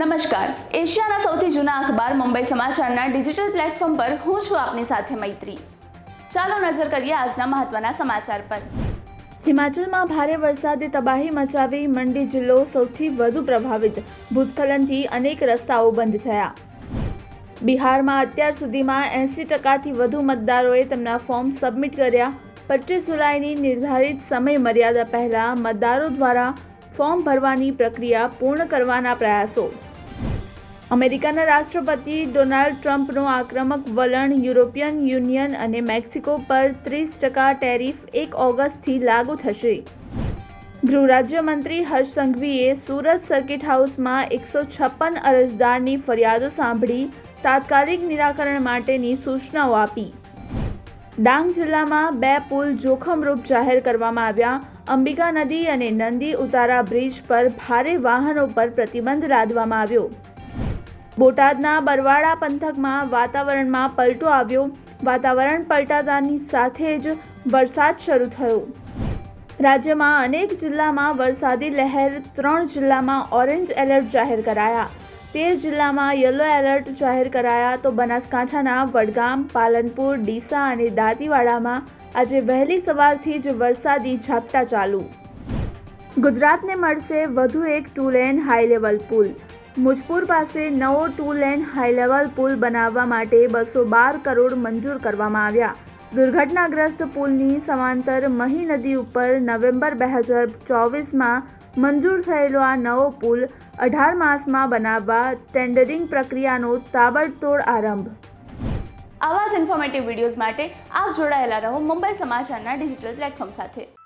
નમસ્કાર. એશિયાના સૌથી જૂના અખબાર મુંબઈ સમાચારના ડિજિટલ પ્લેટફોર્મ પર હું છું આપની સાથે મૈત્રી. ચાલો નજર કરીએ આજના મહત્વના સમાચાર પર. હિમાચલમાં ભારે વરસાદે તબાહી મચાવી મંડી જિલ્લો સૌથી વધુ પ્રભાવિત. ભૂસ્ખલનથી અનેક રસ્તાઓ બંધ થયા. બિહારમાં અત્યાર સુધીમાં એંસી ટકાથી વધુ મતદારોએ તેમના ફોર્મ સબમિટ કર્યા. પચીસ જુલાઈની નિર્ધારિત સમય મર્યાદા પહેલા મતદારો દ્વારા ફોર્મ ભરવાની પ્રક્રિયા પૂર્ણ કરવાના પ્રયાસો. અમેરિકાના રાષ્ટ્રપતિ ડોનાલ્ડ ટ્રમ્પનું આક્રમક વલણ યુરોપિયન યુનિયન અને મેક્સિકો પર ત્રીસ ટકા ટેરિફ એક ઓગસ્ટથી લાગુ થશે. ગૃહ રાજ્યમંત્રી હર્ષ સંઘવીએ સુરત સર્કિટ હાઉસમાં એકસો છપ્પન અરજદારની ફરિયાદો સાંભળી તાત્કાલિક નિરાકરણ માટેની સૂચનાઓ આપી. ડાંગ જિલ્લામાં બે પુલ જોખમરૂપ જાહેર કરવામાં આવ્યા. અંબિકા નદી અને નંદી ઉતારા બ્રિજ પર ભારે વાહનો પર પ્રતિબંધ લાદવામાં આવ્યો. બોટાદના બરવાડા પંથકમાં વાતાવરણમાં પલટો આવ્યો. વાતાવરણ પલટાતાની સાથે જ વરસાદ શરૂ થયો. રાજ્યમાં અનેક જિલ્લામાં વરસાદી લહેર ત્રણ જિલ્લામાં ઓરેન્જ એલર્ટ જાહેર કરાયા. તેર જિલ્લામાં યલો એલર્ટ જાહેર કરાયા તો બનાસકાંઠાના વડગામ, પાલનપુર, ડીસા અને દાંતીવાડામાં આજે વહેલી સવારથી જ વરસાદી ઝાપટા ચાલુ. ગુજરાતને મળશે વધુ એક ટુ લેન હાઈ લેવલ પુલ મુજપુર પાસે નવો ટુ લેન હાઈ લેવલ પુલ બનાવવા માટે બસો બાર કરોડ મંજૂર કરવામાં આવ્યા. દુર્ઘટનાગ્રસ્ત પુલની સમાંતર મહી નદી ઉપર નવેમ્બર બે હજાર ચોવીસમાં મંજૂર થયેલો આ નવો પુલ અઢાર માસમાં બનાવવા ટેન્ડરિંગ પ્રક્રિયાનો તાબડતોડ આરંભ. આવા જ ઇન્ફોર્મેટિવ વિડીયોઝ માટે આપ જોડાયેલા રહો મુંબઈ સમાચારના ડિજિટલ પ્લેટફોર્મ સાથે.